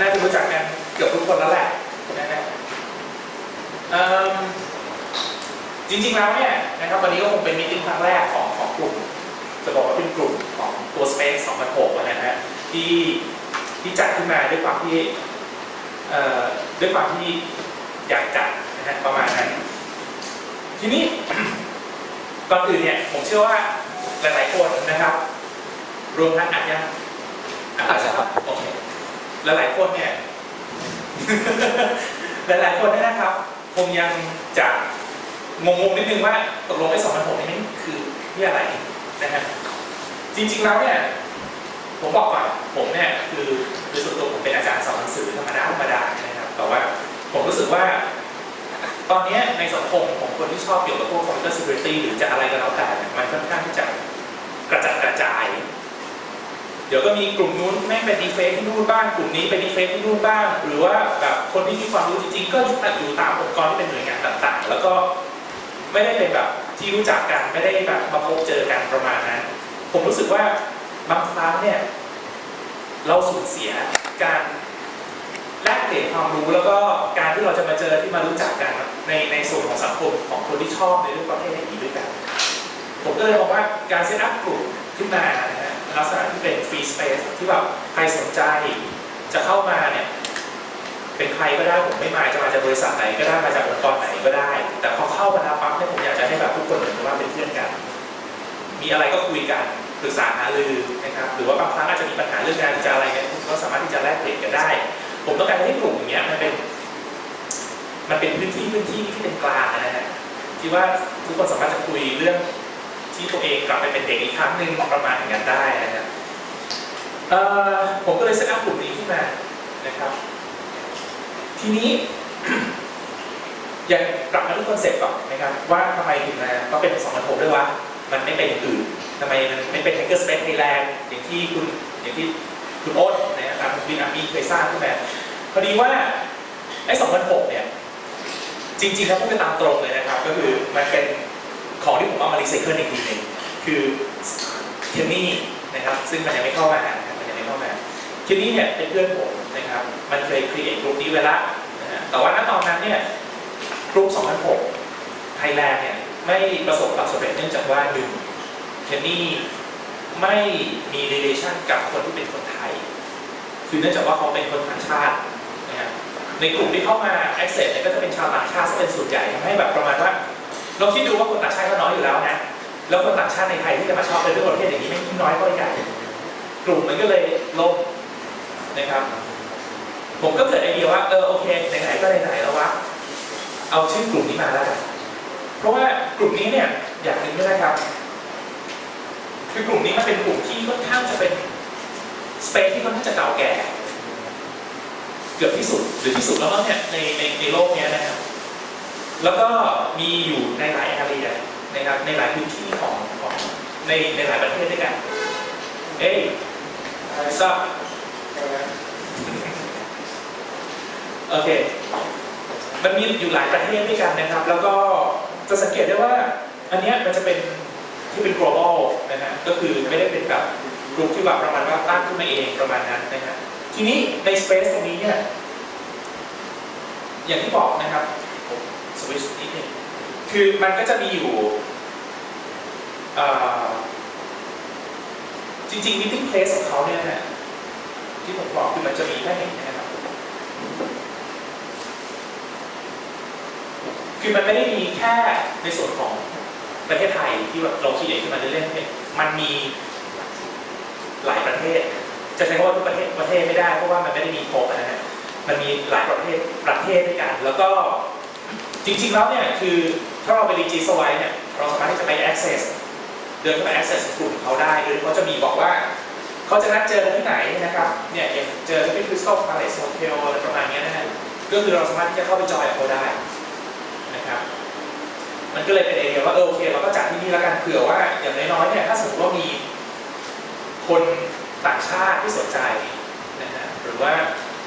น่าจะรู้จักกันเกือบทุกคนแล้วแหละนะฮะเอิ่มจริงๆแล้วเนี่ยนะครับวันนี้ก็คงเป็นมิตติ้งครั้งแรกของของกลุ่มจะบอกว่าเป็นกลุ่มของตัว Space 2006นะฮะที่ที่จัดขึ้นมาด้วยความที่เอ่อด้วยความที่อยากจัดนะฮะประมาณนั้นทีนี้ก่อนอื่นเนี่ยผมเชื่อว่าหลายๆคนนะครับ รวมทั้งอัดยังอาจจะครับโอเค หลายๆคนเนี่ย หลายๆคนเนี่ยนะครับคงยังจะงงๆนิดนึงว่าตกลงไอ้สองพันหกนี่มันคือที่อะไรนะฮะจริงๆแล้วเนี่ยผมบอกก่อนผมเนี่ยคือโดยส่วนตัวผมเป็นอาจารย์สอนหนังสือธรรมดาธรรมดานะครับแต่ว่าผมรู้สึกว่า ตอนนี้ในสังคมของคนที่ชอบเกี่ยวกับพวกคอมพิวเตอร์ security หรือจะอะไรก็แล้วแต่เนี่ยมันค่อนข้างที่จะกระจัดกระจาย เดี๋ยวก็มีกลุ่มนู้นแม่งเป็นดีเฟกที่นู่นบ้าง กลุ่มนี้เป็นดีเฟกที่นู่นบ้าง หรือว่าแบบคนที่มีความรู้จริงๆ ก็อยู่ตามองค์กรที่เป็นหน่วยงานต่างๆ แล้วก็ไม่ได้เป็นแบบที่รู้จักกันไม่ได้แบบมาพบเจอกันประมาณนั้น ผมรู้สึกว่าบางครั้งเนี่ยเราสูญเสียการแลกเปลี่ยนความรู้แล้วก็การที่เราจะมาเจอที่มารู้จักกันในในส่วนของสังคมของคนที่ชอบในเรื่องประเภทนี้ด้วยกัน ผมก็เลยบอกว่าการเซตอัพกลุ่มขึ้นมานะฮะ ลักษณะที่เป็นฟรีสเปซที่แบบใครสนใจจะเข้ามาเนี่ยเป็นใครก็ได้ผมไม่มาจะมาจากบริษัทไหนก็ได้มาจากองค์กรไหนก็ได้ แต่พอเข้ามาแล้วปั๊บเนี่ยผมอยากจะให้แบบทุกคนเหมือนว่าเป็นเพื่อนกัน มีอะไรก็คุยกันปรึกษาหารือนะครับหรือว่าบางครั้งอาจจะมีปัญหาเรื่องงานจะอะไรเนี่ยก็สามารถที่จะแลกเปลี่ยนกันได้ ผมต้องการให้กลุ่มอย่างเงี้ยมันเป็น มันเป็นพื้นที่พื้นที่ที่เป็นกลางนะฮะที่ว่าทุกคนสามารถจะคุยเรื่อง ที่ตัวเองกลับไปเป็นเด็กอีกครั้งหนึ่งประมาณอย่างนั้นได้นะครับผมก็เลยเซตอัพกลุ่มนี้ขึ้นมานะครับ ทีนี้ยังกลับมาที่คอนเซ็ปต์ก่อนนะครับว่าทำไมถึงมาต้องเป็นสองพันหกด้วยวะมันไม่เป็นอย่างอื่นทำไมมันไม่เป็น Hacker Space Thailand อย่างที่คุณอย่างที่คุณโอ๊ตนะครับคุณบินอามีเคยสร้างขึ้นมาพอดีว่าไอ้2006เนี่ยจริงๆแล้วพูดกันตามตรงเลยนะครับ ก็คือมันเป็น ของที่ผมเอามารีไซเคิลอีกทีหนึ่งคือเคนนี่นะครับซึ่งมันยังไม่เข้ามานะครับมันยังไม่เข้ามาเคนนี่เนี่ยเป็นเพื่อนผมนะครับมันเคยครีเอทกลุ่มนี้ไว้ละนะฮะแต่ว่าณตอนนั้นเนี่ยกลุ่ม2006ไทยแลนด์เนี่ยไม่ประสบความสำเร็จเนื่องจากว่าหนึ่งเคนนี่ไม่มี relation กับคนที่เป็นคนไทย คือเนื่องจากว่าเขาเป็นคนต่างชาตินะฮะในกลุ่มที่เข้ามา access เนี่ยก็จะเป็นชาวต่างชาติซะเป็นส่วนใหญ่ทำให้แบบประมาณว่า ลองคิดดูว่าคนต่างชาติก็น้อยอยู่แล้วนะแล้วคนต่างชาติในไทยที่จะมาชอบเป็นเรื่องประเภทอย่างนี้ไม่ยิ่งน้อยก็ใหญ่กลุ่มมันก็เลยล่มนะครับ ผมก็เกิดไอเดียว่าเออโอเคไหนๆก็ไหนๆแล้ววะเอาชื่อกลุ่มนี้มาแล้วกันเพราะว่ากลุ่มนี้เนี่ยอย่างหนึ่งด้วยนะครับ คือกลุ่มนี้มันเป็นกลุ่มที่ค่อนข้างจะเป็นสเปซที่ค่อนข้างจะเก่าแก่ เกือบที่สุดหรือที่สุดแล้วเนี่ยในในในโลกเนี้ยนะครับ แล้วก็มีอยู่ในหลายแอเรียนะครับในหลายพื้นที่ของของในในหลายประเทศด้วยกัน เอ้ยซับโอเค มันมีอยู่หลายประเทศด้วยกันนะครับ แล้วก็จะสังเกตได้ว่า อันเนี้ยมันจะเป็นที่เป็น global นะฮะ ก็คือไม่ได้เป็นแบบกลุ่มที่แบบประมาณว่าตั้งขึ้นมาเองประมาณนั้นนะฮะ ทีนี้ใน space ตรงนี้เนี่ย อย่างที่บอกนะครับ วิชนิดนึงคือมันก็จะมีอยู่จริงๆ meeting place ของเขาเนี่ยนะที่ผมบอกคือมันจะมีแค่เห็นนะครับคือมันไม่ได้มีแค่ในส่วนของประเทศไทยที่แบบเราคิดเองขึ้นมาเล่นๆมันมีหลายประเทศ จะใช้คำว่าทุกประเทศประเทศไม่ได้เพราะว่ามันไม่ได้มีโครบนะฮะมันมีหลายประเทศประเทศด้วยกัน แล้วก็ จริงๆแล้วเนี่ยคือถ้าเราไปรีจิสไว้เนี่ยเราสามารถที่จะไป access เดินเข้าไป access กลุ่มเขาได้โดยเขาจะมีบอกว่า เขาจะนัดเจอกันที่ไหนนะครับเนี่ยอย่างเจอที่คริสตัลพาเลสโฮเทลอะไรประมาณนี้นะฮะก็คือเราสามารถที่จะเข้าไปจอยกับเขาได้นะครับมันก็เลยเป็นไอเดียว่าเออโอเคเราก็จัดที่นี่แล้วกันเผื่อว่าอย่างน้อยๆเนี่ยถ้าสมมติว่ามีคนต่างชาติที่สนใจนะฮะหรือว่า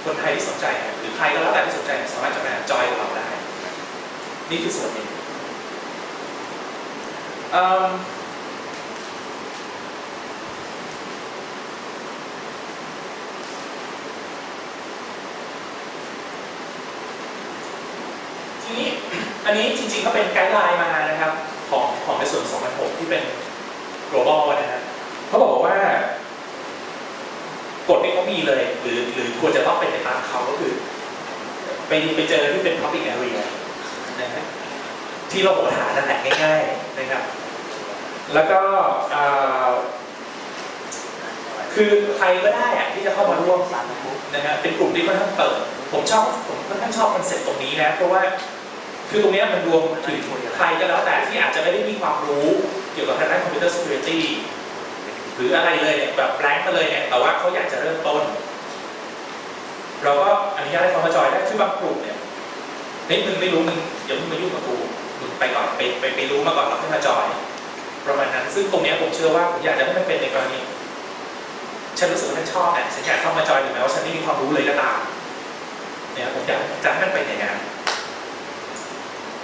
คนไทยที่สนใจหรือใครก็แล้วแต่ที่สนใจสามารถจะมาจอยเนี่คือส่วนหนึ่งทีนี้อันนี้จริงๆก็เป็นไกด์ไลน์มานะครับ ของของในส่วน 2006 ที่เป็น global นะฮะเขาบอกว่ากฎนี้เขามีเลย หรือหรือควรจะต้องเป็นไปตามเขาก็คือ ไปไปเจอที่เป็น public area นะฮะที่เราหัวฐานั่นแหละง่ายๆนะครับ แล้วก็คือใครก็ได้อะที่จะเข้ามาร่วมนะฮะเป็นกลุ่มที่ค่อนข้างเปิด ผมชอบผมค่อนข้างชอบคอนเซ็ปต์ตรงนี้นะเพราะว่าคือตรงนี้มันรวมถึงใครก็แล้วแต่ที่อาจจะไม่ได้มีความรู้เกี่ยวกับทางด้านคอมพิวเตอร์ security หรืออะไรเลยเนี่ยแบบแบงค์มาเลยเนี่ยแต่ว่าเขาอยากจะเริ่มต้น เราก็อนุญาตให้เขามาจอยได้คือบางกลุ่มเนี่ย เฮ้ยมึงไม่รู้มึงอย่าเพิ่งมายุ่งกับกูมึงไปก่อนไปไปไปรู้มาก่อนแล้วค่อยมาจอย ประมาณนั้น ซึ่งตรงเนี้ยผมเชื่อว่าผมอยากจะให้มันเป็นในกรณีฉันรู้สึกว่าฉันชอบเนี่ยฉันอยากเข้ามาจอยถึงแม้ว่าฉันไม่มีความรู้เลยก็ตามเนี่ยผมอยากจะให้มันเป็นอย่างนั้น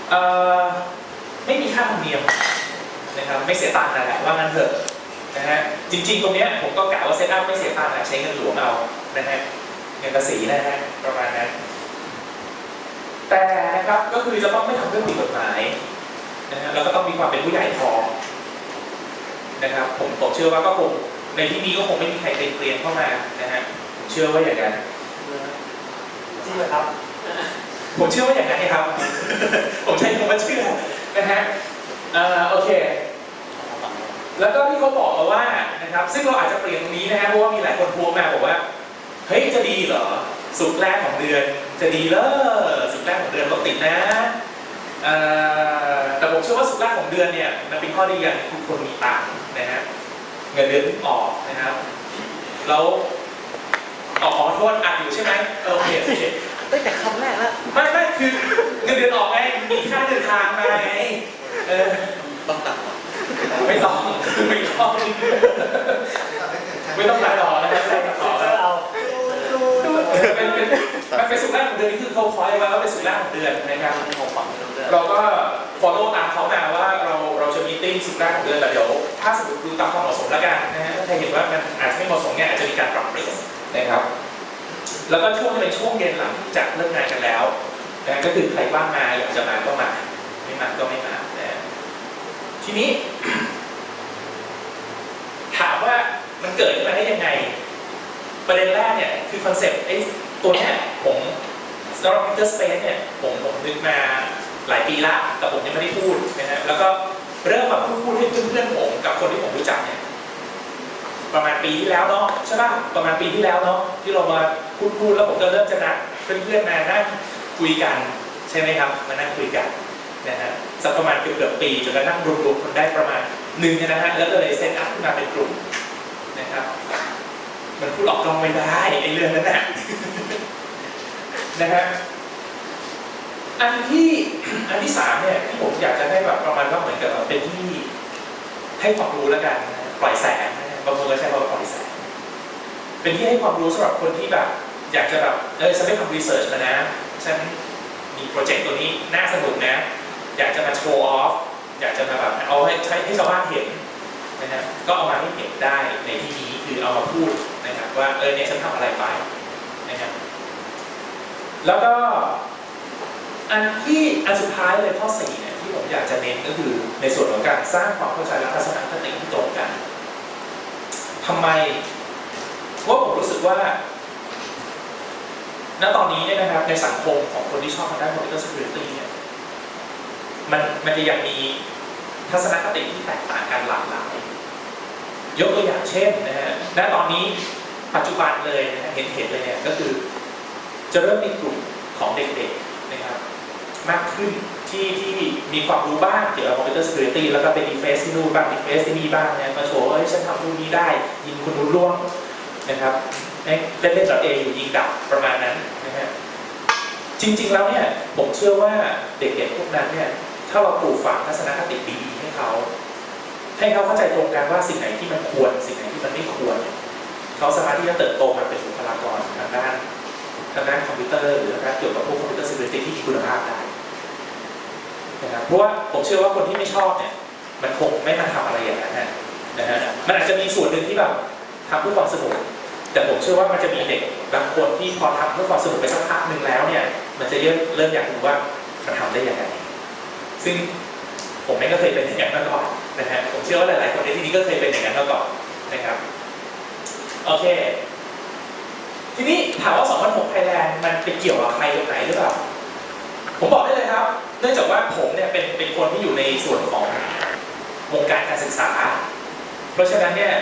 เอ่อไม่มีค่าธรรมเนียมนะครับไม่เสียตังค์นั่นแหละว่างั้นเถอะนะฮะจริง ๆ ตรงเนี้ยผมก็กะว่าเซตอัพไม่เสียตังค์แหละใช้เงินหลวงเอานะฮะเงินภาษีนะฮะประมาณนั้น แต่นะครับก็คือจะต้องไม่ทำเรื่องผิดกฎหมายนะฮะแล้วก็ต้องมีความเป็นผู้ใหญ่พอนะครับผมผมเชื่อว่าก็คงในที่นี้ก็คงไม่มีใครเกรียนเข้ามานะฮะผมเชื่อว่าอย่างนั้นจริงเหรอครับ ผมเชื่อว่าอย่างนั้นนะครับ ผมใช้คำว่าเชื่อนะฮะเอ่อโอเค แล้วก็ที่เขาบอกมาว่านะครับ ซึ่งเราอาจจะเปลี่ยนตรงนี้นะฮะเพราะว่ามีหลายคนทวงมาบอกว่าเฮ้ยจะดีเหรอ สุกร์แรกของเดือนจะดีเหรอสุกร์ แรกของเดือนรถติดนะเอ่อแต่ผมเชื่อว่าสุกร์แรกของเดือนเนี่ยมันเป็นข้อดีอย่างทุกคนมีตังค์นะฮะเงินเดือนเพิ่งออกนะครับแล้วอ๋อขอโทษอัดอยู่ใช่ไหมเออโอเคโอเคตั้งแต่คำแรกแล้วไม่ไม่คือเงินเดือนออกไงมีค่าเดินทางมาไงเออต้องตัดหรอไม่ต้องไม่ต้องไม่ต้องตัดต่อนะครับไม่ต้องตัดต่อแล้ว เอา เป็นเป็นมัน เดือนนี่คือเขาคอยไว้ว่าเป็นสุดแรกของเดือนนะครับผมฟังไม่รู้เรื่องเราก็ follow ตามเขามาว่าเราเราจะมีติ้งสุดแรกของเดือนแต่เดี๋ยวถ้าสมมติดูตามความเหมาะสมแล้วกันนะฮะถ้าใครเห็นว่ามันอาจจะไม่เหมาะสมเนี่ยอาจจะมีการปรับเปลี่ยนนะครับ แล้วก็ช่วงที่เป็นช่วงเย็นหลังจากเลิกงานกันแล้วนะก็คือใครว่างมาอยากจะมาก็มาไม่มาก็ไม่มานะฮะทีนี้ ถามว่ามันเกิดขึ้นมาได้ยังไง ประเด็นแรกเนี่ยคือคอนเซ็ปต์ไอ้ตัวเนี้ยผม สำหรับ Peter Space เนี่ยผมผมนึกมาหลายปีละแต่ผมยังไม่ได้พูดนะฮะแล้วก็เริ่มมาพูดพูดให้เพื่อนๆผมกับคนที่ผมรู้จักเนี่ยประมาณปีที่แล้วเนาะใช่ป่ะประมาณปีที่แล้วเนาะที่เรามาพูดพูดแล้วผมก็เริ่มจะนัดเพื่อนๆมานั่งคุยกันใช่ไหมครับมานั่งคุยกันนะฮะสักประมาณเกือบๆปีจนกระทั่งรวมๆคนได้ประมาณหนึ่งนะฮะแล้วก็เลยเซตอัพขึ้นมาเป็นกลุ่มนะครับมันพูดออกกล้องไม่ได้ไอ้เรื่องนั้นนะ นะฮะอันที่อันที่สามเนี่ยที่ผมอยากจะให้แบบประมาณว่าเหมือนกับเป็นที่ให้ความรู้แล้วกันนะปล่อยแสงนะฮะบางคนก็ใช้คำว่าปล่อยแสงเป็นที่ให้ความรู้สำหรับคนที่แบบ อยากจะแบบเออฉันไปทำรีเสิร์ชมานะฉันมีโปรเจกต์ตัวนี้น่าสนุกนะ อยากจะมาโชว์ออฟอยากจะมาแบบเอาให้ใช้ให้ชาวบ้านเห็นนะฮะก็เอามาให้เห็นได้ในที่นี้คือเอามาพูดนะครับว่าเออเนี่ยฉันทำอะไรไปนะครับ แล้วก็อันที่อันสุดท้ายเลยข้อสี่เนี่ยที่ผมอยากจะเน้นก็คือในส่วนของการสร้างความเข้าใจและทัศนคติที่ตรงกันทำไมเพราะผมรู้สึกว่าณตอนนี้เนี่ยนะครับในสังคมของคนที่ชอบทางด้าน computer security เนี่ยมันมันจะยังมีทัศนคติที่แตกต่างกันหลากหลายยกตัวอย่างเช่นนะฮะณตอนนี้ปัจจุบันเลยนะฮะเห็นเห็นเลยเนี่ยก็คือ จะเริ่มมีกลุ่มของเด็กๆนะครับมากขึ้นที่ที่มีความรู้บ้างเกี่ยวกับ computer security แล้วก็เป็นดีเฟสที่นู่นบ้างดีเฟสที่นี่บ้างนะมาโชว์ว่าเฮ้ยฉันทำนู่นนี้ได้ยิงคนนู้นล่วงนะครับเล่นเล่นๆเออยู่ยิงดับประมาณนั้นนะฮะจริงๆแล้วเนี่ยผมเชื่อว่าเด็กๆพวกนั้นเนี่ยถ้าเราปลูกฝังทัศนคติดีๆให้เขา ให้เขาเข้าใจตรงกันว่าสิ่งไหนที่มันควร สิ่งไหนที่มันไม่ควร เขาสามารถที่จะเติบโตมาเป็นบุคลากรทางด้าน ทางด้านคอมพิวเตอร์หรือทางด้านเกี่ยวกับพวกคอมพิวเตอร์ security ที่มีคุณภาพได้นะครับเพราะว่าผมเชื่อว่าคนที่ไม่ชอบเนี่ยมันคงไม่มาทำอะไรอย่างนั้นนะฮะมันอาจจะมีส่วนหนึ่งที่แบบทำเพื่อความสนุกแต่ผมเชื่อว่ามันจะมีเด็กบางคนที่พอทำเพื่อความสนุกไปสักพักหนึ่งแล้วเนี่ย มันจะเริ่มเริ่มอยากรู้ว่ามันทำได้ยังไงซึ่งผมเองก็เคยเป็นอย่างนั้นมาก่อนนะฮะผมเชื่อว่าหลายๆคนในที่นี้ก็เคยเป็นอย่างนั้นมาก่อนนะครับโอเค ทีนี้ถามว่า 2006 Thailand มันไปเกี่ยวกับใครตรงไหนหรือเปล่า ผมบอกได้เลยครับ เนื่องจากว่าผมเนี่ยเป็นเป็นคนที่อยู่ในส่วนของวงการการศึกษา เพราะฉะนั้นเนี่ย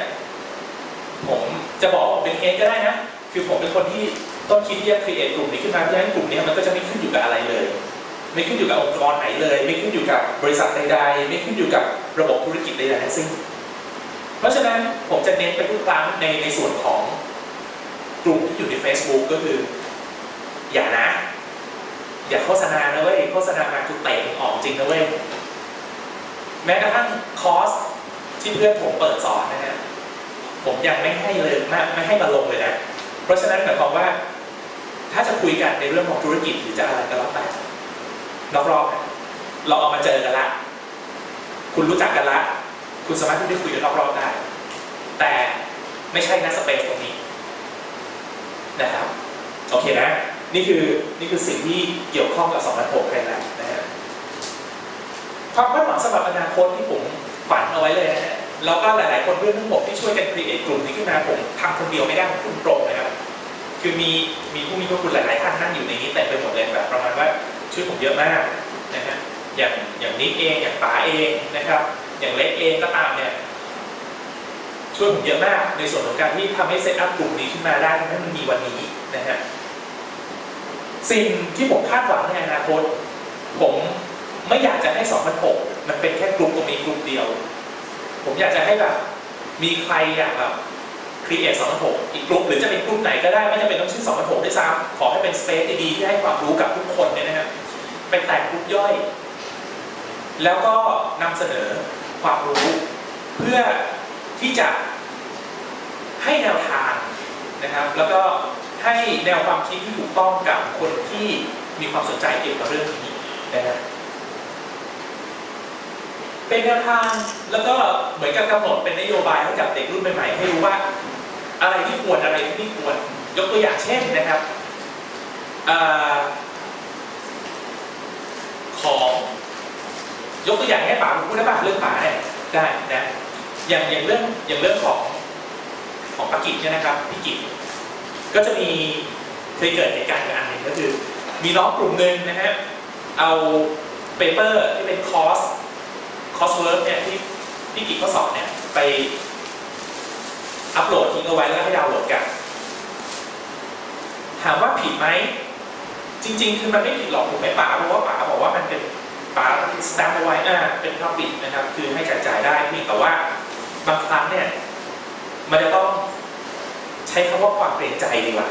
ผมจะบอกเป็นเองก็ได้นะ คือผมเป็นคนที่ต้นคิดที่จะ create กลุ่มนี้ขึ้นมาเพื่อให้นกลุ่มนี้มันก็จะไม่ขึ้นอยู่กับอะไรเลย ไม่ขึ้นอยู่กับองค์กรไหนเลย ไม่ขึ้นอยู่กับบริษัทใดๆ ไม่ขึ้นอยู่กับระบบธุรกิจใดๆทั้งสิ้น เพราะฉะนั้นผมจะเน้นไปทุกครั้งในในส่วนของ กลุ่มที่อยู่ใน Facebook ก็คือ อย่านะ อย่าโฆษณานะเว้ยโฆษณามากูเตะมึงออกจริงนะเว้ยแม้กระทั่งคอร์สที่เพื่อนผมเปิดสอนนะฮะผมยังไม่ให้เลยไม่ไม่ให้มาลงเลยนะเพราะฉะนั้นหมายความว่า ถ้าจะคุยกันในเรื่องของธุรกิจหรือจะอะไรก็แล้วแต่รอบๆนะเราเอามาเจอกันละ คุณรู้จักกันละ คุณสามารถที่จะคุยกันรอบๆได้ แต่ไม่ใช่นะสเปซตรงนี้ นะครับโอเคนะนี่คือนี่คือสิ่งที่เกี่ยวข้องกับ2006ไทยแลนด์นะฮะความคาดหวังสำหรับอนาคตที่ผมฝันเอาไว้เลยนะฮะแล้วก็หลาย ๆ คนเพื่อนทั้งหมดที่ช่วยกันครีเอทกลุ่มนี้ขึ้นมาผมทำคนเดียวไม่ได้ผมพูดตรงนะครับคือมีมีผู้มีพระคุณหลาย ๆ ท่านนั่งอยู่ในนี้เต็มไปหมดเลยแบบประมาณว่าช่วยผมเยอะมากนะฮะอย่างอย่างนิกเองอย่างป๋าเองนะครับ อย่างเล็กเองก็ตามเนี่ย ช่วยผมเยอะมากในส่วนของการที่ทำให้เซตอัพกลุ่มนี้ขึ้นมาได้ทำให้มันมีวันนี้นะฮะสิ่งที่ผมคาดหวังในอนาคต ผมไม่อยากจะให้ 2006 มันเป็นแค่กลุ่มตรงนี้กลุ่มเดียว ผมอยากจะให้แบบมีใครอยากแบบครีเอท2006 อีกกลุ่มหรือจะเป็นกลุ่มไหนก็ได้ไม่จำเป็นต้องชื่อ2006ด้วยซ้ำขอให้เป็นสเปซดีๆที่ให้ความรู้กับทุกคนเนี่ยนะครับเป็นแตกกลุ่มย่อย แล้วก็นำเสนอความรู้เพื่อ ที่จะให้แนวทางนะครับ แล้วก็ให้แนวความคิดที่ถูกต้องกับคนที่มีความสนใจเกี่ยวกับเรื่องนี้นะครับเป็นแนวทางแล้วก็เหมือนกับกำหนดเป็นนโยบายให้กับเด็กรุ่นใหม่ๆให้รู้ว่า อะไรที่ควรอะไรที่ไม่ควร ยกตัวอย่างเช่นนะครับอของยกตัวอย่างให้ป๋าผมพูดได้ป่ะเรื่องป๋าเนี่ยได้นะ อย่างอย่างเรื่องอย่างเรื่องของของปากิจเนี่ยนะครับพี่กิจก็จะมีเคยเกิดเหตุการณ์อันหนึ่งก็คือ มีน้องกลุ่มหนึ่งนะฮะเอาเปเปอร์ที่เป็นคอสคอสเวิร์กเนี่ยที่พี่กิจเขาสอนเนี่ยไปอัปโหลดทิ้งเอาไว้แล้วให้ดาวน์โหลดกัน ถามว่าผิดไหม จริง ๆ คือมันไม่ผิดหรอกถูกไหมป๋าเพราะว่าป๋าบอกว่ามันเป็นป๋าสแตมป์เอาไว้อ่าเป็นพับบิกนะครับ คือให้จ่ายจ่ายได้เพียงแต่ว่า บางครั้งเนี่ย มันจะต้องใช้คำว่าความเกรงใจดีกว่า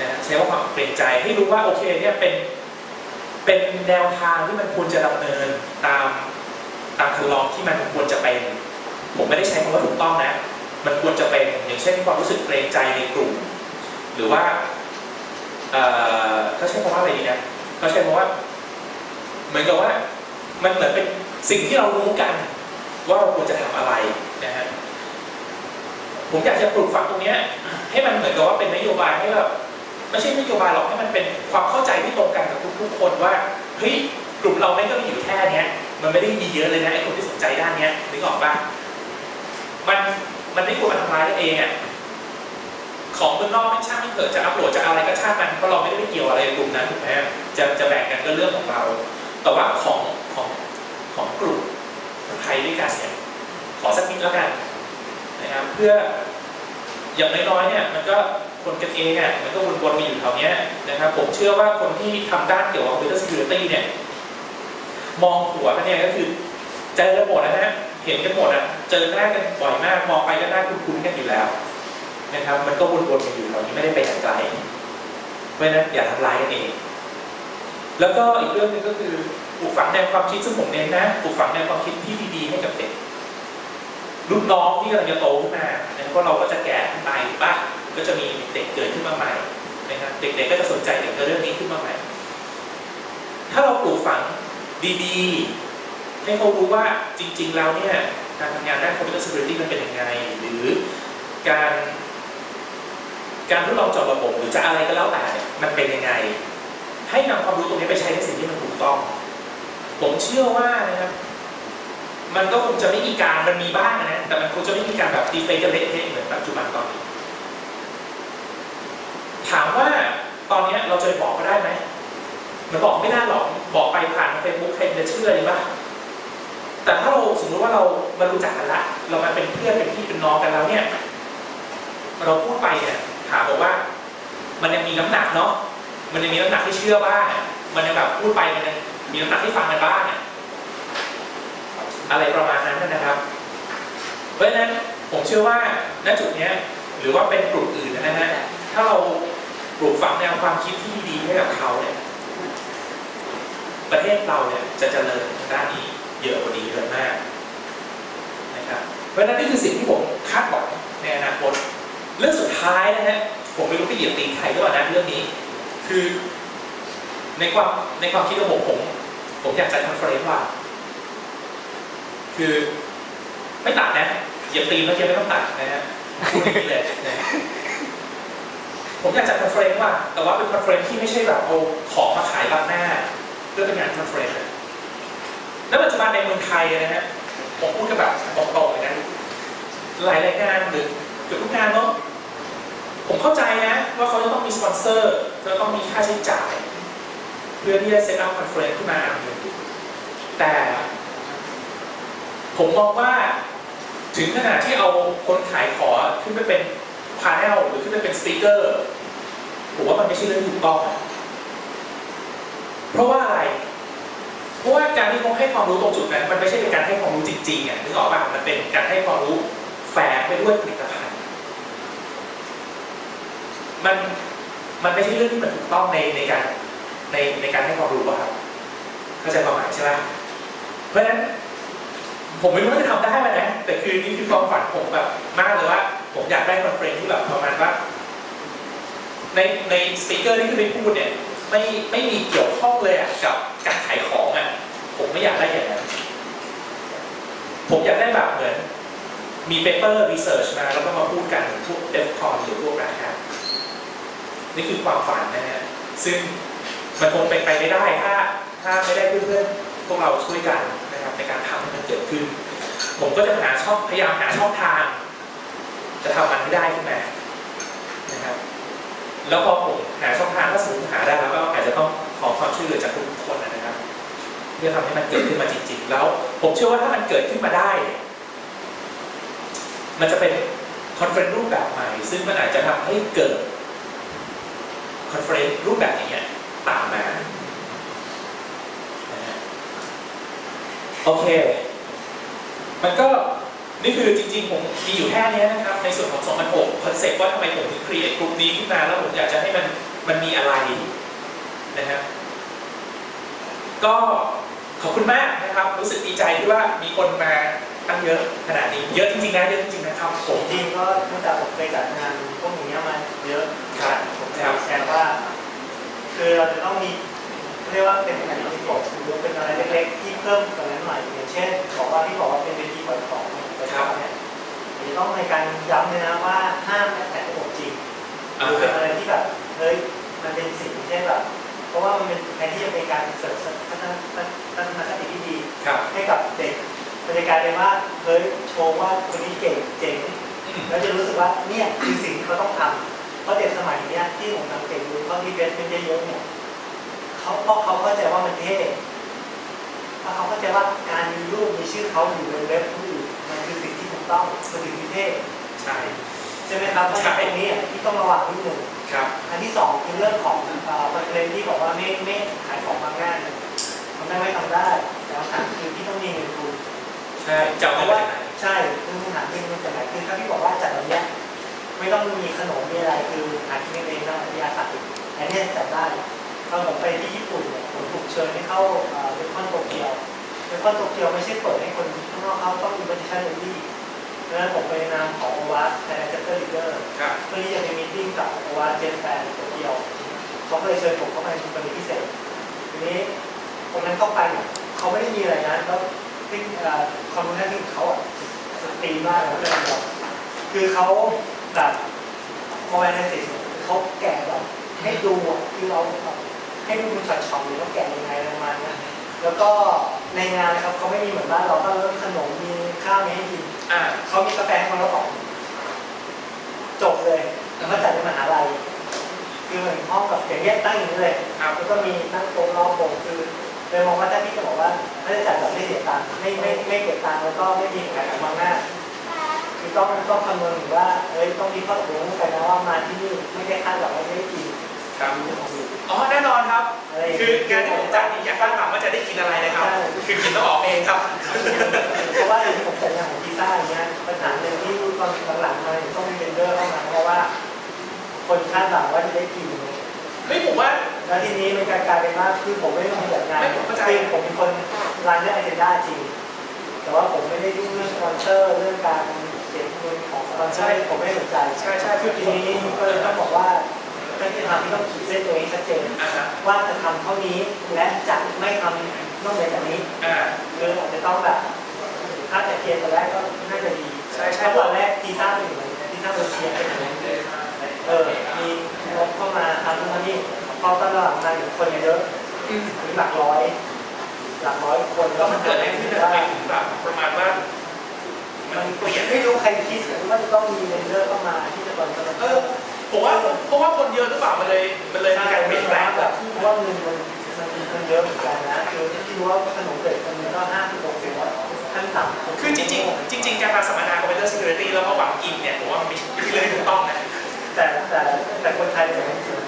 นะใช้ว่าความเกรงใจให้รู้ว่าโอเคเนี่ยเป็นเป็นแนวทางที่มันควรจะดำเนินตามตามคันลองที่มันควรจะเป็น ผมไม่ได้ใช้คำว่าถูกต้องนะ มันควรจะเป็นอย่างเช่นความรู้สึกเกรงใจในกลุ่ม หรือว่าเอ่อเขาใช้คำว่าอะไรดีนะเขาใช้คำว่า เหมือนกับว่ามันเหมือนเป็นสิ่งที่เรารู้กัน ว่าเราควรจะทำอะไรนะฮะผมอยากจะปลูกฝังตรงนี้ให้มันเหมือนกับว่าเป็นนโยบายให้แบบไม่ใช่นโยบายหรอกให้มันเป็นความเข้าใจที่ตรงกันกับทุกๆคนว่าเฮ้ยกลุ่มเราไม่ก็มีอยู่แค่เนี้ย มันไม่ได้มีเยอะเลยนะไอ้คนที่สนใจด้านเนี้ยนึกออกปะมันมันไม่ควรมาทำร้ายกันเองอะของบนนอกไม่ช่างไม่เกิดจะอัปโหลดจะอะไรก็ช่างมันเพราะเราไม่ได้ไปเกี่ยวอะไรกลุ่มนั้นถูกไหมจะจะแบ่งกันก็เรื่องของเรา แต่ว่าของของของกลุ่ม ไทยด้วยกันเนี่ยขอสักนิดแล้วกันนะครับเพื่ออย่างน้อยๆเนี่ยมันก็คนกันเองอะมันก็วนๆมาอยู่แถวเนี้ยนะครับผมเชื่อว่าคนที่ทำด้านเกี่ยวกับ Computer Security เนี่ยมองหัวกันเนี่ยก็คือเจอกันหมดนะฮะเห็นกันหมดอะเจอหน้ากันบ่อยมากมองไปก็หน้าคุ้นๆกันอยู่แล้วนะครับมันก็วนๆมาอยู่แถวนี้ไม่ได้ไปไหนไกลเพราะฉะนั้นอย่าทำร้ายกันเอง แล้วก็อีกเรื่องหนึงก็คือ ปลูกฝังแนวความคิดซึ่งผมเน้นนะปลูกฝังแนวความคิดที่ดีๆให้กับเด็กรุ่นน้องที่กำลังจะโตขึ้นมาเนี่ยเพราะเราก็จะแก่ขึ้นไปถูกปะก็จะมีเด็กเกิดขึ้นมาใหม่นะครับเด็กๆก็จะสนใจเกี่ยวกับเรื่องนี้ขึ้นมาใหม่ ถ้าเราปลูกฝังดีๆ ให้เขารู้ว่าจริงๆแล้วเนี่ยการทำงานด้าน computer security มันเป็นยังไง หรือการ การทดลองจาะระบบหรือจะอะไรก็แล้วแต่เนี่ยมันเป็นยังไง ให้นำความรู้ตรงนี้ไปใช้ในสิ่งที่มันถูกต้อง ผมเชื่อว่านะครับมันก็คงจะไม่มีการมันมีบ้างนะ แต่มันคงจะไม่มีการแบบตีเฟกเละเทะเหมือนปัจจุบันตอนนี้ ถามว่าตอนนี้เราจะบอกก็ได้ไหมมันบอกไม่ได้หรอกบอกไปผ่านเฟซบุ๊กใครจะเชื่อเลยบ้างแต่ถ้าเราสมมติว่าเรามารู้จักกันละ เรามาเป็นเพื่อนเป็นพี่เป็นน้องกันแล้วเนี่ย เราพูดไปเนี่ยถามบอกว่า มันยังมีน้ำหนักเนาะมันยังมีน้ำหนักที่เชื่อบ้างมันยังแบบพูดไปมันยัง มีน้ำหนักที่ฟังกันบ้างเนี่ยอะไรประมาณนั้นนะครับ เพราะฉะนั้นผมเชื่อว่าณจุดนี้หรือว่าเป็นกลุ่มอื่นนะฮะถ้าเราปลูกฝังแนวความคิดที่ดีให้กับเขาเนี่ยประเทศเราเนี่ยจะเจริญด้านนี้เยอะกว่านี้เยอะมากนะครับเพราะนั้นนี่คือสิ่งที่ผมคาดหวังในอนาคตเรื่องสุดท้ายนะฮะผมไม่รู้ไปเหยียบตีนใครก็ว่านะเรื่องนี้ คือในความในความคิดของผมผม ผมอยากจัดคอนเฟอเรนซ์ว่า คือไม่ตัดนะเหยียบตีนเมื่อกี้ไม่ต้องตัดนะฮะพูดนี้เลยนะผมอยากจัดคอนเฟอเรนซ์ว่า แต่ว่าเป็นคอนเฟอเรนซ์ที่ไม่ใช่แบบเอาของมาขายบางหน้าเพื่อเป็นงานคอนเฟอเรนซ์แล้วปัจจุบันในเมืองไทยนะฮะผมพูดกันแบบตรงๆเลยนะหลายรายงานหรือเกือบทุกงานเนาะผมเข้าใจนะว่าเขาจะต้องมีสปอนเซอร์จะต้องมีค่าใช้จ่าย เพื่อที่จะเซตอัพคอนเฟอเรนซ์ขึ้นมา แต่ผมมองว่าถึงขนาดที่เอาคนขายขอขึ้นไปเป็นพาเนลหรือขึ้นไปเป็นสปีกเกอร์ผมว่ามันไม่ใช่เรื่องถูกต้อง เพราะว่าอะไร เพราะว่าการที่เขาให้ความรู้ตรงจุดนั้น มันไม่ใช่เป็นการให้ความรู้จริงๆอะนึกออกป่ะมันเป็นการให้ความรู้แฝงไปด้วยผลิตภัณฑ์ มันมันไม่ใช่เรื่องที่มันถูกต้องในในการ ในในการให้ความรู้อะครับเข้าใจความหมายใช่ไหมเพราะฉะนั้นผมไม่รู้ว่าจะทำได้ไหมนะแต่คือนี่คือความฝันผมแบบมากเลยว่า ผมอยากได้คอนเฟรนที่แบบประมาณว่าในในสปีกเกอร์ที่ขึ้นไปพูดเนี่ยไม่ไม่มีเกี่ยวข้องเลยอะกับการขายของอะผมไม่อยากได้อย่างนั้นผมอยากได้แบบเหมือนมีเปเปอร์รีเสิร์ชมาแล้วก็มาพูดกันพวกเดฟคอนหรือพวกราคานี่คือความฝันนะฮะซึ่ง มันคงเป็นไปไม่ได้ถ้าถ้าไม่ได้เพื่อนๆพวกเราช่วยกันนะครับในการทำให้มันเกิดขึ้น ผมก็จะหาช่องพยายามหาช่องทาง จะทำมันให้ได้ขึ้นมานะครับแล้วพอผมหาช่องทางถ้าสมมติหาได้แล้วก็อาจจะต้องขอความช่วยเหลือจากทุกคนนะครับเพื่อทำให้มันเกิดขึ้นมาจริง ๆ แล้ว ผมเชื่อว่าถ้ามันเกิดขึ้นมาได้ มันจะเป็นคอนเฟรนซ์รูปแบบใหม่ ซึ่งมันอาจจะทำให้เกิดคอนเฟรนซ์รูปแบบอย่างเงี้ย ตามมานะฮะโอเค มันก็นี่คือจริงๆ ผมมีอยู่แค่เนี้ยนะครับ ในส่วนของ 2006คอนเซ็ปต์ว่าทำไมผมถึงครีเอทกลุ่มนี้ขึ้นมาแล้วผมอยากจะให้มันมันมีอะไรนะครับก็ขอบคุณมากนะครับ รู้สึกดีใจที่ว่ามีคนมาตั้งเยอะขนาดนี้เยอะจริงๆนะเยอะจริงๆนะครับผมจริงๆก็ตั้งแต่ผมเคยจัดงานพวกนี้มาเยอะครับผมจะแชร์ว่า คือเราจะต้องมีเรียกว่าเป็นแผนที่บอกหรือเป็นอะไรเล็กๆที่เพิ่มตรงนั้นหน่อยอย่างเช่นบอกว่าที่บอกว่าเป็นเวทีปล่อยของเนี่ยแต่คราวเนี้ยจะต้องในการย้ำเลยนะว่าห้ามแตะระบบจริงหรือเป็นอะไรที่แบบเฮ้ยมันเป็นสิ่งที่แบบเพราะว่ามันเป็นแทนที่จะเป็นการเสริมทัศนทัศนคติที่ดีครับให้กับเด็กมันจะกลายเป็นว่าเฮ้ยโชว์ว่าคนนี้เก่งเจ๋งอืมแล้วจะรู้สึกว่าเนี่ยคือสิ่งที่เขาต้องทำ เพราะเด็กสมัยเนี้ยที่ผมสังเกตดูเขาที่เวสเป็นเยอะๆเนี่ยเขาเพราะเขาเข้าใจว่ามันเท่เพราะเขาเข้าใจว่าการมีรูปมีชื่อเขาอยู่ในเว็บผู้อื่นมันคือสิ่งที่ถูกต้องมันถึงที่เท่ใช่ใช่ไหมครับเพราะฉะนั้นตรงนี้อะที่ต้องระวังนิดหนึ่งครับอันที่สองคือเรื่องของเอ่อประเด็นที่บอกว่าไม่ไม่ขายของบางงานเนี่ยทำได้ไม่ทำได้แต่คำถามคือที่ต้องมีเงินทุนใช่จะเอาเพเงินราะมาว่าจากไหนใช่คือคำถามคือมันจากไหนคือถ้าพี่บอกว่าจัดแบบเนี้ย ไม่ต้องมีขนมมีอะไรคือหากินเองได้มีอาสาอันเนี้ยจัดได้ตอนผมไปที่ญี่ปุ่นเนี่ยผมถูกเชิญให้เข้าเอ่อเบคอนโตเกียวเบคอนโตเกียวไม่ใช่เปิดให้คนข้างนอกเขาต้องมีบัตรชั่นเลดี้ดังนั้นผมไปในนามของโอวาสแทนเจสเตอร์ลีเดอร์ครับเพื่อที่จะไปมีตติ้งกับโอวาเจนแปนตัวเดียวเขาก็เลยเชิญผมเข้าไปเป็นคนพิเศษทีนี้คนนั้นเข้าไปเนี่ยเขาไม่ได้มีอะไรนะแล้วที่เอ่อความรู้หน้าที่ของเขาอะสตรีมมากเลยนะแบบคือเขา แบบโมเดลเซสเขาแกะแบบให้ดูอะคือเราแบบให้ดูเป็นช็อตๆหรือว่าแกะยังไงประมาณเนี้ยแล้วก็ในงานนะครับเขาไม่มีเหมือนบ้านเราก็เริ่มขนมมีข้าวมีให้กินอ่าเขามีกาแฟให้คนละกล่องจบเลยแล้วก็จัดในมหาลัยคือเหมือนห้องกับอย่างเงี้ยตั้งอย่างนี้เลยครับแล้วก็มีนั่งโต๊ะรอบวงคือเลยมองว่าถ้าพี่จะบอกว่าถ้าจะจัดแบบไม่เสียตังค์ไม่ไม่ไม่เก็บตังค์แล้วก็ไม่มีแขกมองหน้า คือต้องต้องคำนึงถึงว่าเอ้ยต้องมีข้อตกลงกันนะว่ามาที่นี่ไม่ได้คาดหวังว่าจะได้กินครับมีของดีอ๋อแน่นอนครับอะไรอย่างคืเงี้อยงานที่ผมจัดนี่อยากคาดหวังว่าจะได้กินอะไรนะครับใช่คือกินต้องออกเองครับเพราะว่าอย่างที่ผมจัดงานของพิซซ่าอย่างเงี้ยปัญหาหนึ่งที่ตอนหลังๆมาต้องมีเบนเดอร์เข้ามาเพราะว่า คนคาดหวังว่าจะได้กินเฮ้ยผมว่าแล้วทีนี้มันกลายเป็นว่าคือผมไม่ได้มาจัดงานไม่ผมเข้าใจคือผมเป็นคนรันเรื่องอเจนดาจริงแต่ว่าผมไม่ได้ยุ่งเรื่องสปอนเซอร์เรื่องการ เก็บเงินของสปอนเซอร์ผมไม่ได้สนใจใช่ใช่คือทีนี้ก็เลยต้องบอกว่าถ้าที่ทำที่ต้องขีดเส้นตัวเองชัดเจนอ่าฮะว่าจะทำเท่านี้และจะไม่ทำนอกเหนือจากนี้อ่าคืออาจจะต้องแบบถ้าจะเคลียร์ตอนแรกก็น่าจะดีใช่ใช่เพราะตอนแรกทีซ่าเป็นอย่างไรทีซ่าเป็นเชียร์เป็นอย่างนั้นเออมีงบเข้ามาทำนู่นทำนี่พอตอนหลังมาอยู่คนเยอะอืมถึงหลักร้อย หลักร้อยคนแล้วมันเกิดอะไรขึ้นอะว่าไปถึงแบบประมาณว่า มันเปลี่ยนไม่รู้ใครคิดว่าจะต้องมีเลเดอร์เข้ามาที่จะตอนสปอนเซเออร์ผมว่าเพราะว่าคนเยอะหรือเปล่ามันเลยมันเลยมีการเปลี่ยนแปลงแบแบบบเพราะว่าเงินมันมันมันเยอะเหมือนกันนะคือที่รู้ว่าขนมเด็กคนนึงก็ห้าสิบหกสิบขั้นต่ำคือจริงๆจริง ๆ การมาสัมมนา Computer Security แล้วก็หวังกินเนี่ยผมว่ามันไม่ใช่เรื่องถูกต้องนะแต่แต่แต่คนไทยเป็นอย่างนั้นจริง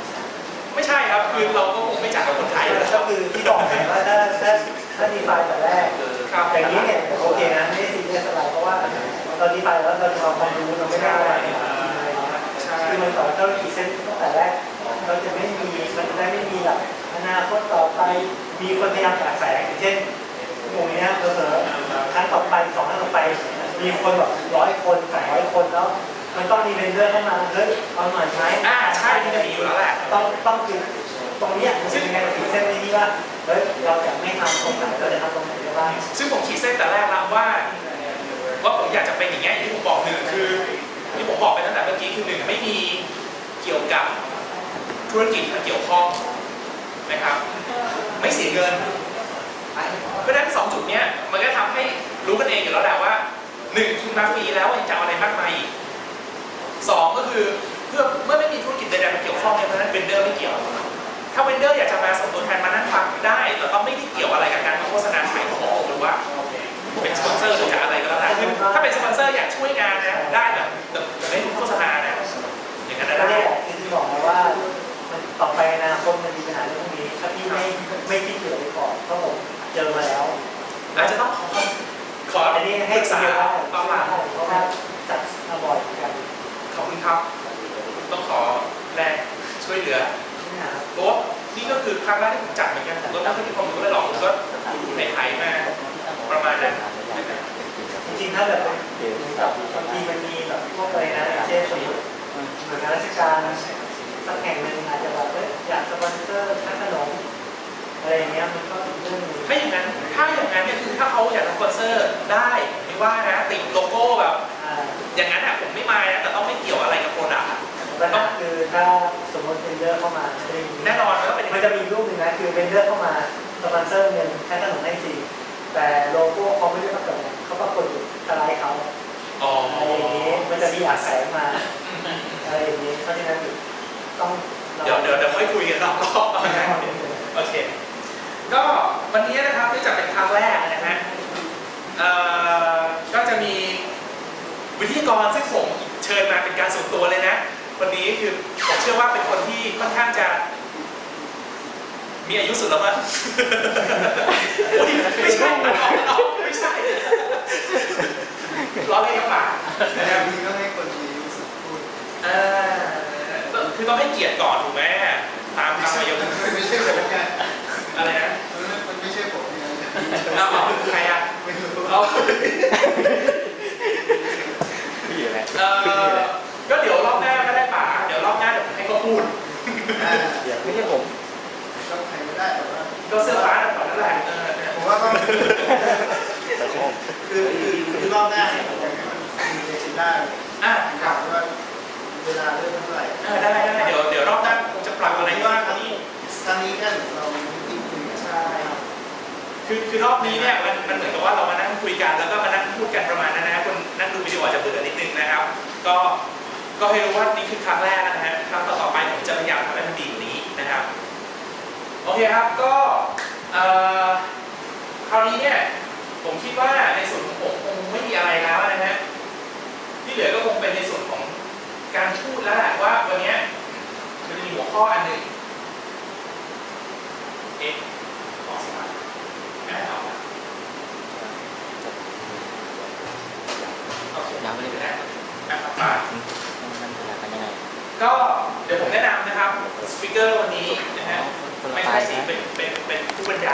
ไม่ใช่ครับคือเราก็คงไม่จัดกับคนไทยแล้วก็คือที่บอกไงว่าถ้าถ้าถ้าดีไฟแต่แรกอย่างนี้เนี่ยโอเคนะไม่ เรียสอะไรเพราะว่าเราดีไฟแล้วเราจะเอาความรู้เราไม่ได้อะไรอะไรอย่างเงี้ยใช่คือมันต่อเจ้าขีดเส้นตั้งแต่แรกเราจะไม่มีมันจะได้ไม่มีแบบอนาคตต่อไปมีคนพยายามแฝงอย่างเช่นวงนี้เผลอครั้งต่อไปสองครั้งต่อไป มีคนแบบร้อยคนสองร้อยคนแล้วมันต้องมีเรนเดอร์เข้ามาเฮ้ยเอาหน่อยไหมอ่าใช่มันจะมีอยู่แล้วแหละต้องต้องคือตรงเนี้ยมันเป็นยังไงขีดเส้นในนี้ว่าเฮ้ยเราจะไม่ทำตรงไหนเราจะทำตรงไหนได้บ้างซึ่งผมขีดเส้นแต่แรกแล้วว่า ว่าผมอยากจะเป็นอย่างเงี้ยอย่างที่ผมบอกหนึ่งคือที่ผมบอกไปตั้งแต่เมื่อกี้คือหนึ่งไม่มีเกี่ยวกับธุรกิจมาเกี่ยวข้องนะครับ ไม่เสียเงินเพราะฉะนั้นสองจุดเนี้ยมันก็ทำให้รู้กันเองอยู่แล้วแหละว่าหนึ่งคุณมาฟรีแล้วยังจะเอาอะไรมากมายอีกสองก็คือเพื่อเมื่อไม่มีธุรกิจใดๆมาเกี่ยวข้องเนี่ยเพราะฉะนั้นเวนเดอร์ไม่เกี่ยว ถ้าเวนเดอร์อยากจะมาส่งตัวแทนมานั่งฟังได้แต่ก็ไม่ได้เกี่ยวอะไรกับการโฆษณาขายของหรือว่า เป็นสปอนเซอร์หรือจะอะไรก็แล้วแต่คือถ้าเป็นสปอนเซอร์อยากช่วยงานนะได้แบบแต่แต่ไม่โฆษณานะอย่างนั้นนะก็ได้ เนี่ยคือที่บอกนะว่ามันต่อไปอนาคตมันมีปัญหาเรื่องพวกนี้ถ้าพี่ไม่ไม่คิดเผื่อไปก่อนเพราะผมเจอมาแล้วอาจจะต้องขอขออันนี้ให้ปรึกษาเดียวได้ตอนหลังเพราะว่าจัดมาบ่อยเหมือนกันขอบคุณครับ ต้องขอแรงช่วยเหลือนะครับ เพราะว่านี่ก็คือครั้งแรกที่ผมจัดเหมือนกันผมก็ไม่ค่อยมีความรู้เลยหรอกผมก็ไถ่ายมา ประมาณนั้นนะครับจริงๆถ้าแบบบางทีมันมีแบบพวกอะไรนะอย่างเช่นสมมติหน่วยงานราชการสักแห่งหนึ่งอาจจะแบบเอ้ยอยากสปอนเซอร์ค่าขนมอะไรอย่างเงี้ยมันก็อีกเรื่องหนึงถ้าอย่างนั้นถ้าอย่างนั้นเนี่ยคือถ้าเขาอยากจะสปอนเซอร์ได้ไม่ว่านะติดโลโก้แบบ อ่าอย่างนั้นอะผมไม่มานะแต่ต้องไม่เกี่ยวอะไรกับโปรดักต์อะปัญหาคือถ้าสมมติเบนเดอร์เข้ามาจะได้ยิแน่นอนมันก็เป็นอย่างมันนั้นจะมีรูปหนึ่งนะคือเบนเดอร์เข้ามาสปอนเซอร์เงินแค่ขนมให้ฟรี แต่โลโก้เขาไม่ได้ปรากฏนะเขาปรากฏอยู่สไลด์เขาอ๋ออะไรอย่างนี้มันจะมีอักแสงมาอะไรอย่างนี้เพราะฉะนั้นต้องเดี๋ยวเดี๋ยวเดี๋ยวค่อยคุยกันรอบรอบๆนะโอเค ก็วันนี้นะครับเนื่องจากเป็นครั้งแรกนะฮะเอ่อก็จะมีวิทยากรซึ่งผมเชิญมาเป็นการส่วนตัวเลยนะ วันนี้คือผมเชื่อว่าเป็นคนที่ค่อนข้างจะ มีอายุสุดแล้วมั้งอุ๊ยไม่ใช่ตัดออกตัดออกไม่ใช่ล้อเล่นกับปากนะครับมีก็ให้คนมีรู้สึกพูดอ่าคือต้องให้เกียรติก่อนถูกไหมตามคำอายุไม่ใช่ผมไงอะไรนะมันไม่ใช่ผมไงอ้าใครอะไม่รู้เอาพี่อยู่แล้วเออก็เดี๋ยวรอบหน้าก็ได้ป๋าเดี๋ยวรอบหน้าเดี๋ยวให้เขาพูด ไม่ใช่ผม ก็ใครไม่ได้แต่ว่าก็เสื้อฟ้าแต่ก่อนนั่นแหละเออผมว่าต้องแต่ชอบคือคือคือรอบหน้าเนี่ยผมอยากให้มันมีเอชิได้อะถามว่าเวลาเริ่มเท่าไหร่เออได้ได้เดี๋ยวเดี๋ยวรอบหน้าคงจะปรับอะไรบ้างนี่ครั้งนี้แค่เราไม่ติดคุยกันใช่คคือคือรอบนี้เนี่ยมันมันเหมือนกับว่าเรามานั่งคุยกันแล้วก็มานั่งพูดกันประมาณนั้นนะครับคนนั่งดูวิดีโออาจจะเบื่อนิดนึงนะครับ ก็ก็ให้รู้ว่านี่คือครั้งแรกนะฮะครั้งต่อๆไปผมจะพยายามทำให้มันดีกว่านี้นะครับ โอเคครับ ก็คราวนี้เนี่ยผมคิดว่าในส่วนของผมคงไม่มีอะไรแล้วนะฮะที่เหลือก็คงเป็นในส่วนของการพูดแล้วแหละว่าวันนี้มันจะมีหัวข้ออันหนึ่งเอ๊ะขอสมัครไม่เอาละโอเคยังไม่ได้เดี๋ยวนะนะครับกันยังไงก็เดี๋ยวผมแนะนำนะครับสปีกเกอร์วันนี้นะฮะ ไม่ไฟใช่ล์สินะเป็นเป็นเป็นผู้บรรยาย